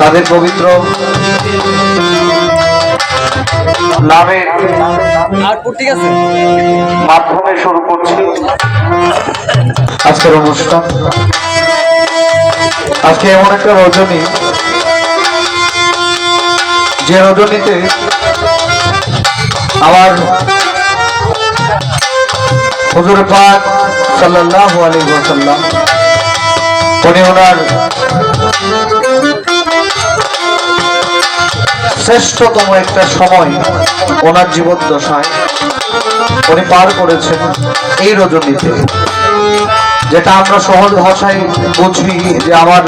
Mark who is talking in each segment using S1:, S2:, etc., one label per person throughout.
S1: তাদের পবিত্র নামের মাধ্যমে শুরু করছি। আজকের অনুষ্ঠান। আজকে এমন একটা রজনী যে রজনীতে আমার হুজুর পাক সাল্লাল্লাহু আলাইহি ওয়াসাল্লাম উনি ওনার শ্রেষ্ঠতম একটা সময় ওনার জীবন দশায় উনি পার করেছেন এই রজনীতে, যেটা আমরা সহজ ভাষায় বুঝি যে আমার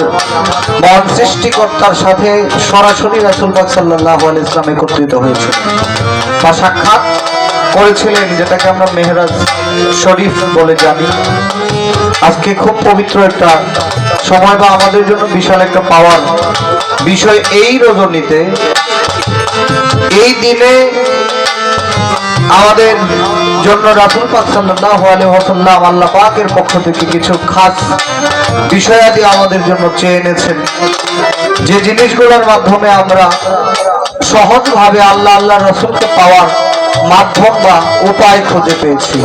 S1: মন সৃষ্টিকর্তার সাথে সরাসরি রাসুলবাগ সাল্লাহ ইসলাম একত্রিত হয়েছে বা সাক্ষাৎ করেছিলেন, যেটাকে আমরা মেহরাজ শরীফ বলে জানি। আজকে খুব পবিত্র একটা সময় বা আমাদের জন্য বিশাল একটা পাওয়ার বিষয় এই রজনীতে। এই দিনে আমাদের জন্য রাসুল পাক সাল্লাল্লাহু আলাইহি ওয়াসাল্লাম আল্লাহ পাকের পক্ষ থেকে কিছু খাস বিষয়াদি আমাদের জন্য চেয়ে এনেছেন। যে জিনিসগুলোর মাধ্যমে আমরা সহজভাবে আল্লাহ আল্লাহ রসুলকে পাওয়ার মাধ্যম বা উপায় খুঁজে পেয়েছি।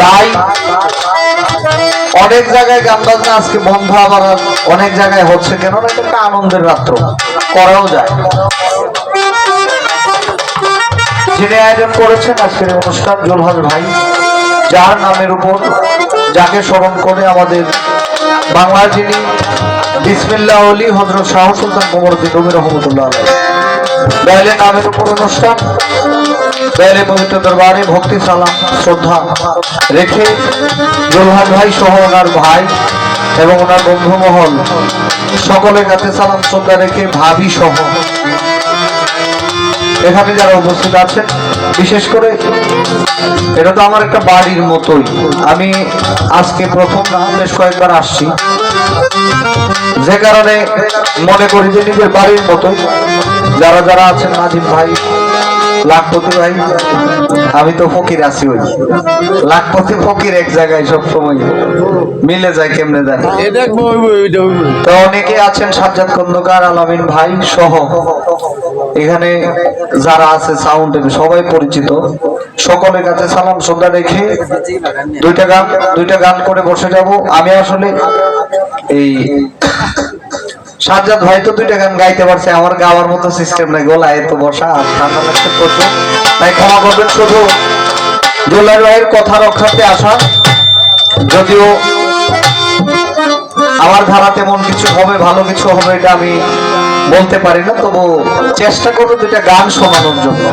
S1: তাই অনেক জায়গায় গান বাজনা আজকে বন্ধ আবার অনেক জায়গায় হচ্ছে কেন এটা একটা আনন্দের রাত্র, করাও যায়। যিনি আয়োজন করেছেন আজকের অনুষ্ঠান জুলহাজ ভাই, যার নামের উপর যাকে স্মরণ করে আমাদের বাংলা যিনি বিসমিল্লাহ অলি হজরত শাহ সুলতান কোমরদ্দিন রবি রহমতুল্লাহ আলাই দয়ালে নামের উপর অনুষ্ঠান দয়ালে পবিত্র দরবারে ভক্তি, সালাম, শ্রদ্ধা রেখে জুলহাজ ভাই সহ ওনার ভাই এবং ওনার বন্ধু মহল সকলের কাছে সালাম, শ্রদ্ধা রেখে ভাবি সহ। এখানে যারা উপস্থিত আছেন, বিশেষ করে এটা তো আমার একটা বাড়ির মতোই। আমি আজকে প্রথম না বেশ কয়েকবার আসছি। যে কারণে মনে করি যে নিজের বাড়ির মতোই। যারা যারা আছেন নাজিম ভাই লাখপতি ভাই আমি তো ফকির আছি ওই। লাখপতি ফকির এক জায়গায় সব সময় মিলে যায় কেমনে যায় তো অনেকে আছেন সাজ্জাদ খন্দকার আলামিন ভাই সহ। এখানে যারা আছে সাউন্ডের সবাই পরিচিত। সকলের কাছে সালাম শ্রদ্ধা রেখে দুইটা গান দুইটা গান করে বসে যাব। আমি আসলে এই সাজ্জাদ ভাই তো দুইটা গান গাইতে পারছে, আমার গাওয়ার মতো সিস্টেম নাই, গলায় এত বসা আর ঠান্ডা লাগছে প্রচুর। তাই ক্ষমা করবেন শুধু দুলার ভাইয়ের কথা রক্ষাতে আসা। যদিও আমার ধারা তেমন কিছু হবে, ভালো কিছু হবে এটা আমি বলতে পারি না, তবু চেষ্টা করব দুইটা গান শোনানোর জন্য।